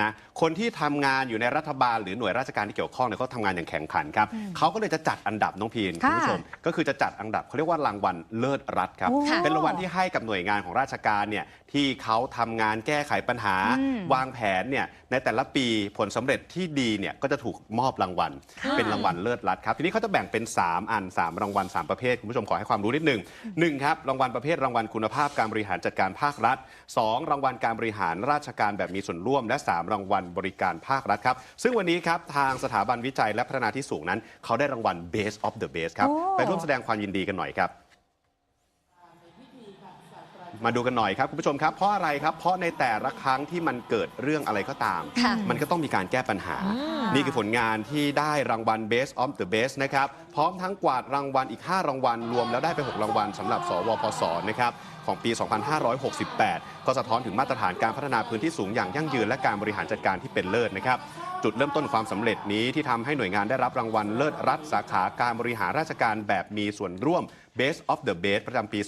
นะคนที่ทำงานอยู่ในรัฐบาลหรือหน่วยราชการที่เกี่ยวข้องเนี่ยเขาทำงานอย่างแข่งขันครับเขาก็เลยจะจัดอันดับน้องพีนคุณผู้ชมก็คือจะจัดอันดับเขาเรียกว่ารางวัลเลิศรัฐครับโอ้เป็นรางวัลที่ให้กับหน่วยงานของราชการเนี่ยที่เขาทำงานแก้ไขปัญหาอืมวางแผนเนี่ยในแต่ละปีผลสำเร็จที่ดีเนี่ยก็จะถูกมอบรางวัลค่ะเป็นรางวัลเลิศรัฐครับทีนี้เขาจะแบ่งเป็น 3 อัน 3 รางวัล 3 ประเภทคุณผู้ชมขอให้ความรู้นิดหนึ่งหนึ่งครับรางวัลประเภทรางวัลคุณภาพการบริหารจัดการภาครัฐ 2 รางวัลการบริหารราชการแบบมีส่วนร่วมและ 3รางวัลบริการภาครัฐครับ ซึ่งวันนี้ครับทางสถาบันวิจัยและพัฒนาที่สูงนั้น เขาได้รางวัล Base of the Best ครับโอ้ไปร่วมแสดงความยินดีกันหน่อยครับ มาดูกันหน่อยครับคุณผู้ชมครับเพราะอะไรครับเพราะในแต่ละครั้งที่มันเกิดเรื่องอะไรก็ตาม ค่ะมันก็ต้องมีการแก้ปัญหา นี่คือผลงานที่ได้รางวัล Best of the Best นะครับพร้อมทั้งกวาดรางวัลอีก 5 รางวัล รวมแล้วได้ไป 6 รางวัลสำหรับ สวพศนะครับของปี 2568 ก็สะท้อนถึงมาตรฐานการพัฒนาพื้นที่สูงอย่างยั่งยืนและการบริหารจัดการที่เป็นเลิศนะครับ จุดเริ่มต้นความสำเร็จนี้ที่ทำให้หน่วยงานได้รับรางวัลเลิศรัฐสาขาการบริหารราชการแบบมีส่วนร่วม Best of the Best ประจำปี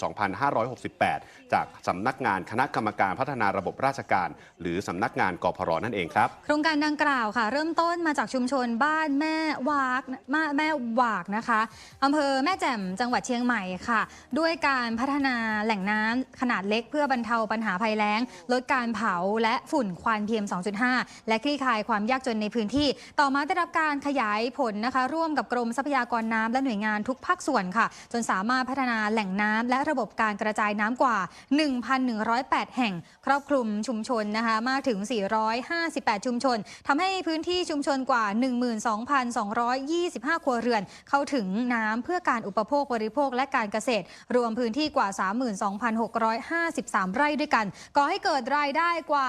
2568 จากสำนักงานคณะกรรมการพัฒนาระบบราชการ หรือสำนักงานกพรนั่นเองครับ โครงการดังกล่าวค่ะ เริ่มต้นมาจากชุมชนบ้านแม่วากมาแม่วากนะคะอำเภอแม่แจ่มจังหวัดเชียงใหม่ค่ะ ด้วยการพัฒนาแหล่งน้ำขนาดเล็กเพื่อบรรเทาปัญหาภัยแล้ง ลดการเผาและฝุ่นควัน PM 2.5 และคลี่คลายความยากจนในพื้นที่ ต่อมาได้รับการขยายผลนะคะ ร่วมกับกรมทรัพยากรน้ำและหน่วยงานทุกภาคส่วนค่ะ จนสามารถพัฒนาแหล่งน้ำและระบบการกระจายน้ำกว่า1,108 แห่ง ครอบคลุมชุมชนนะคะมากถึง 458 ชุมชนทำให้พื้นที่ชุมชนกว่า 12,225 ครัวเรือน เข้าถึงน้ำเพื่อการอุปโภคบริโภคและการเกษตร รวมพื้นที่กว่า 32,653 ไร่ด้วยกันก่อให้เกิดรายได้กว่า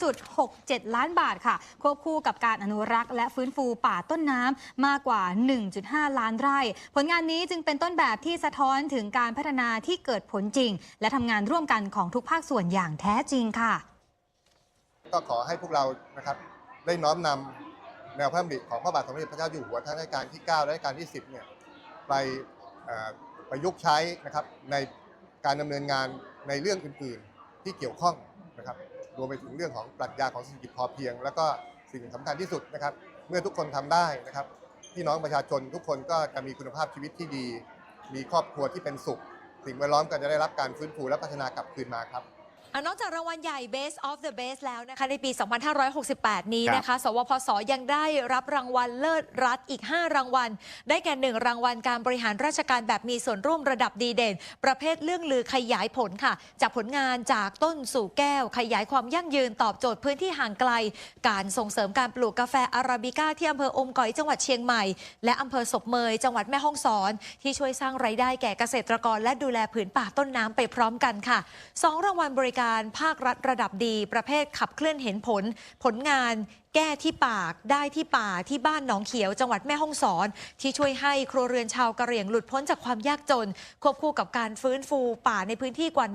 82.67 ล้านบาทค่ะ ควบคู่กับการอนุรักษ์และฟื้นฟูป่าต้นน้ำมากกว่า 1.5 ล้านไร่ ผลงานนี้จึงเป็นต้นแบบที่สะท้อนถึงการพัฒนาที่เกิดผลจริง และทำงานร่วมกันของทุกภาคส่วนอย่างแท้จริงค่ะ ก็ขอให้พวกเรานะครับได้น้อมนำแนวพระดำริของพระบาทสมเด็จพระเจ้าอยู่หัวทั้งรัชกาลที่ 9 และรัชกาลที่ 10 เนี่ยไปประยุกต์ใช้นะครับในการดำเนินงานในเรื่องอื่น ๆ ที่เกี่ยวข้องนะครับรวมไปถึงเรื่องของปรัชญาของเศรษฐกิจพอเพียง แล้วก็สิ่งสำคัญที่สุดนะครับ เมื่อทุกคนทำได้นะครับพี่น้องประชาชนทุกคนก็จะมีคุณภาพชีวิตที่ดี มีครอบครัวที่เป็นสุข สิ่งแวดล้อมก็จะได้รับการฟื้นฟูและพัฒนากลับคืนมาครับ อะนอกจากรางวัลใหญ่ Best of the Best แล้วนะคะ ในปี 2568 นี้ครับนะคะ สวพศยังได้รับรางวัลเลิศรัฐอีก 5 รางวัล ได้แก่ 1 รางวัลการบริหารราชการแบบมีส่วนร่วมระดับดีเด่น ประเภทเรื่องลือขยายผลค่ะ จากผลงานจากต้นสู่แก้ว ขยายความยั่งยืนตอบโจทย์พื้นที่ห่างไกล การส่งเสริมการปลูกกาแฟอาราบิก้าที่อำเภออมก๋อยจังหวัดเชียงใหม่ และอำเภอศพเมยจังหวัดแม่ฮ่องสอน ที่ช่วยสร้างไรายได้แก่เกษตรกร และดูแลผืนป่าต้นน้ำไปพร้อมกันค่ะสองรางวัลบริการภาครัฐระดับดี ประเภทขับเคลื่อนเห็นผล ผลงาน แก้ที่ปากได้ที่ป่าที่บ้านหนองเขียวจังหวัดแม่ฮ่องสอน ที่ช่วยให้ครัวเรือนชาวกะเหรี่ยงหลุดพ้นจากความยากจน ควบคู่กับการฟื้นฟูป่าในพื้นที่กว่า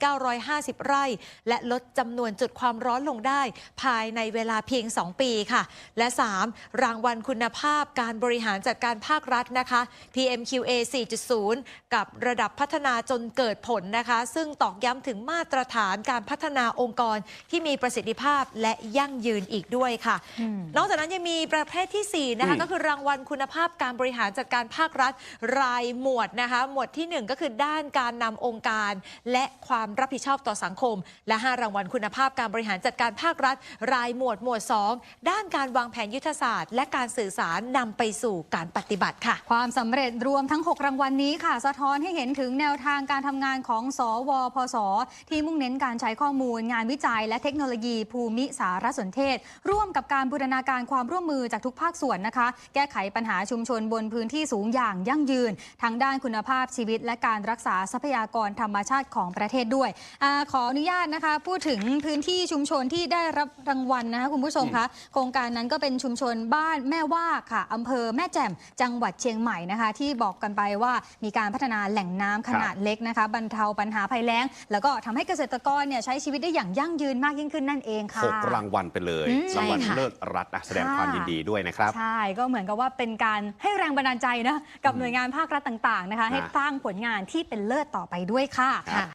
19,950 ไร่ และลดจำนวนจุดความร้อนลงได้ ภายในเวลาเพียง 2 ปีค่ะ และ 3 รางวัลคุณภาพการบริหารจัดการภาครัฐนะคะ PMQA 4.0 กับระดับพัฒนาจนเกิดผลนะคะ ซึ่งตอกย้ำถึงมาตรฐานการพัฒนาองค์กรที่มีประสิทธิภาพและยั่งยืนอีกด้วยค่ะอืมนอกจากนั้นยังมีประเภทที่ 4 นะคะอืมก็คือรางวัลคุณภาพการบริหารจัดการภาครัฐรายหมวดนะคะ หมวดที่ 1 ก็คือด้านการนำองค์การ และความรับผิดชอบต่อสังคม และ 5 รางวัลคุณภาพการบริหารจัดการภาครัฐ รายหมวดหมวด 2 ด้านการวางแผนยุทธศาสตร์ และการสื่อสารนำไปสู่การปฏิบัติค่ะ ความสำเร็จรวมทั้ง 6 รางวัลนี้ค่ะ สะท้อนให้เห็นถึงแนวทางการทำงานของ สวพศที่มุ่งเน้นการใช้ข้อมูล งานวิจัย และเทคโนโลยีภูมิสารสนเทศร่วมกับการบูรณาการความร่วมมือจากทุกภาคส่วนนะคะ แก้ไขปัญหาชุมชนบนพื้นที่สูงอย่างยั่งยืน ทั้งด้านคุณภาพชีวิต และการรักษาทรัพยากรธรรมชาติของประเทศด้วยอาขออนุญาตนะคะ พูดถึงพื้นที่ชุมชนที่ได้รับรางวัลนะคะคุณผู้ชมคะโครงการนั้นก็เป็นชุมชนบ้านแม่ว่าค่ะอำเภอแม่แจ่มจังหวัดเชียงใหม่นะคะ ที่บอกกันไปว่ามีการพัฒนาแหล่งน้ำขนาดเล็กนะคะบรรเทาปัญหาภัยแล้ง แล้วก็ทำให้เกษตรกรเนี่ยใช้ชีวิตได้อย่างยั่งยืนมากยิ่งขึ้นนั่นเองค่ะหกรางวัลไปเลยอืมรางวัลใช่ค่ะเลิศรัฐนะแสดงความยินดีด้วยนะครับ ใช่ ก็เหมือนกับว่าเป็นการให้แรงบันดาลใจนะกับหน่วยงานภาครัฐต่างๆนะคะ ให้นะสร้างผลงานที่เป็นเลิศต่อไปด้วยค่ะครับ